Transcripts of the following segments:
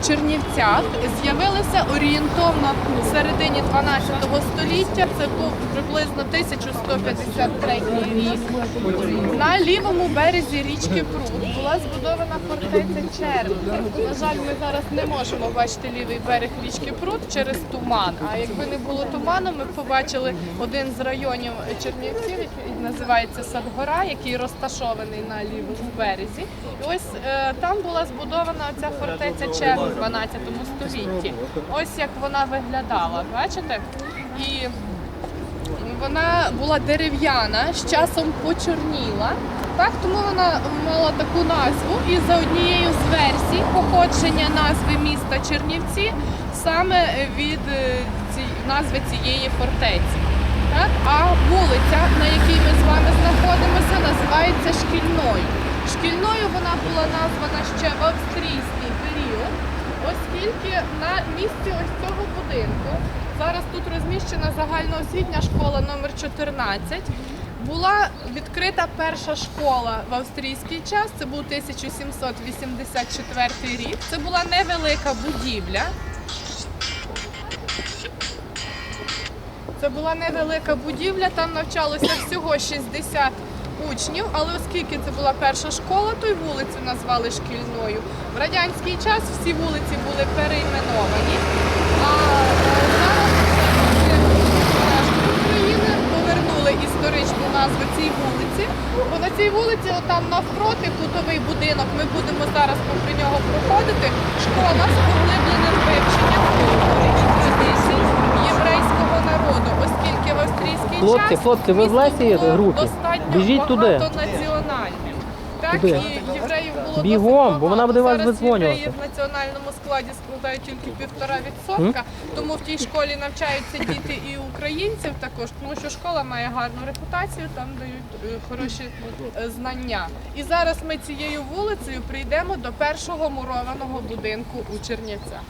у Чернівцях з'явилися орієнтовно в середині 12 століття. Це був приблизно 1153 рік. На лівому березі річки Прут була збудована фортеця Черв. На жаль, ми зараз не можемо бачити лівий берег річки Прут через туман. А якби не було туману, ми б побачили один з районів Чернівців, який називається Садгора, який розташований на лівому березі. І ось е, там була збудована ця фортеця Черв у 12 столітті. Ось як вона виглядала, бачите? І вона була дерев'яна, з часом почорніла. Так, тому вона мала таку назву. І за однією з версій походження назви міста Чернівці саме від е, ці- назви цієї фортеці. Так? А вулиця, на якій ми з вами знаходимося, називається Шкільною. Шкільною вона була названа ще в австрійський період, оскільки на місці ось цього будинку зараз тут розміщена загальноосвітня школа номер 14. Була відкрита перша школа в австрійський час. Це був 1784 рік. Це була невелика будівля. Це була невелика будівля, там навчалося всього 60 учнів, але оскільки це була перша школа, то й вулицю назвали шкільною. В радянський час всі вулиці були перейменовані. А е, зараз України повернули історичну назву цій вулиці. Бо на цій вулиці, отам навпроти, кутовий будинок, ми будемо зараз попри нього проходити. Школа з Хлопці, хлопці, ви в лесі групі? достатньо Біжіть туди. Так, Туди. і євреїв було Бігом, досить бо вона буде вас Зараз видзвонювати. євреї в національному складі складають тільки півтора відсотка, тому в тій школі навчаються діти і українців також, тому що школа має гарну репутацію, там дають е, хороші е, знання. І зараз ми цією вулицею прийдемо до першого мурованого будинку у Чернівцях.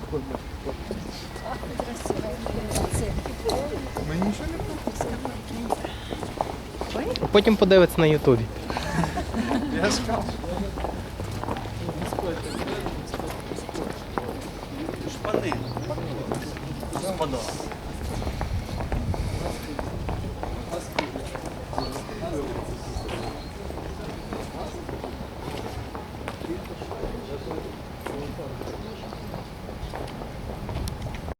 Потім подивиться на Ютубі. Я Шпани. Господа.